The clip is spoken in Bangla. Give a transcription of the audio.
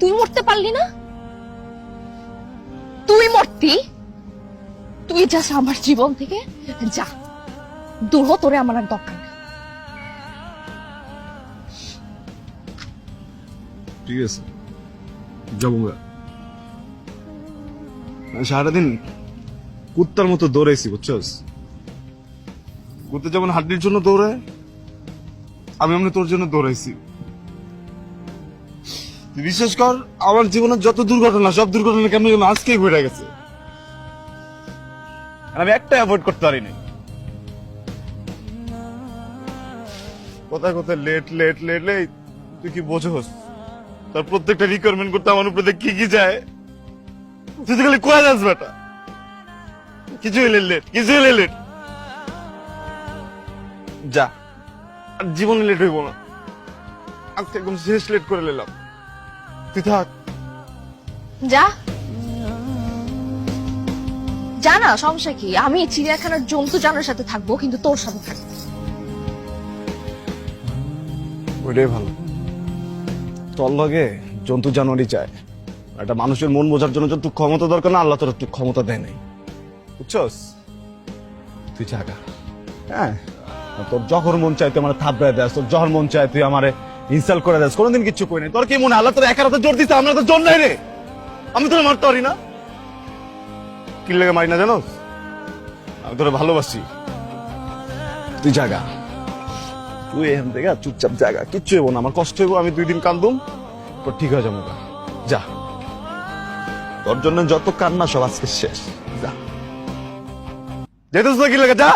তুই মরতে পারলি না? তুই মরতি? তুই যাস আমার জীবন থেকে, যা। দূর তোরে আমার আর দরকার ঠিক আছে। যাব সারাদিন কুত্তার মতো দৌড়াইছি, বুঝছস? কুত্তা যেমন হাড্ডির জন্য দৌড়ায়, আমি এমনি তোর জন্য দৌড়াইছি। বিশ্বাস কর, আমার জীবনের যত দুর্ঘটনা, সব দুর্ঘটনা কেমন যেন আজকেই ঘটে গেছে। আমি একটা অ্যাভয়েড করতে পারিনি। কোথায় কোথায় লেট লেট লেট লেট তুই কি বোঝোস? তার প্রত্যেকটা রিকোয়ারমেন্ট করতে আমার উপরে কি কি যায়? তুই তো খালি কয়ে যাস বেটা। কিছু হইলে লেট কিছু হইলে লেট যা, আর জীবনে লেট হইব না। আজকে একদম শেষ লেট করে নিলাম। তুই থাক। যা। জানা সমস্যা কি? আমি চিড়িয়াখানার জন্তু জানোর সাথে থাকব কিন্তু তোর সাথে থাকব। ওইটাই ভালো। তোর লগে জন্তু জানোয়ারই চায়। একটা মানুষের মন বোঝার জন্য যত ক্ষমতা দরকার না আল্লাহ তোর একটু ক্ষমতা দেয় নাই। বুঝছস? তুই জাগা হ্যাঁ? তোর যখন মন চাই তুই আমার থাপড়ায় দেয় তোর যখন মন চায় তুই আমার ইনসাল্ট করে দেস, কোনোদিন কিচ্ছু কই নাই। তোর কি মনে আল্লাহ তোর একা রাতে জোর দিতে আমরা তো জোর নাই রে। আমি তোর মারতে পারি না। কি লেগে মারি না জানোস? আমি তোরে ভালোবাসি। তুই জাগা। তুই এখান থেকে চুপচাপ জায়গা কিচ্ছু হইব না। আমার কষ্ট হইব, আমি দুই দিন কান্দুম। তোর ঠিক হয়ে যাব যা। তোর জন্য যত কান্না সব আজকে শেষ। যা। যেতেছ না কি লাগে, যা।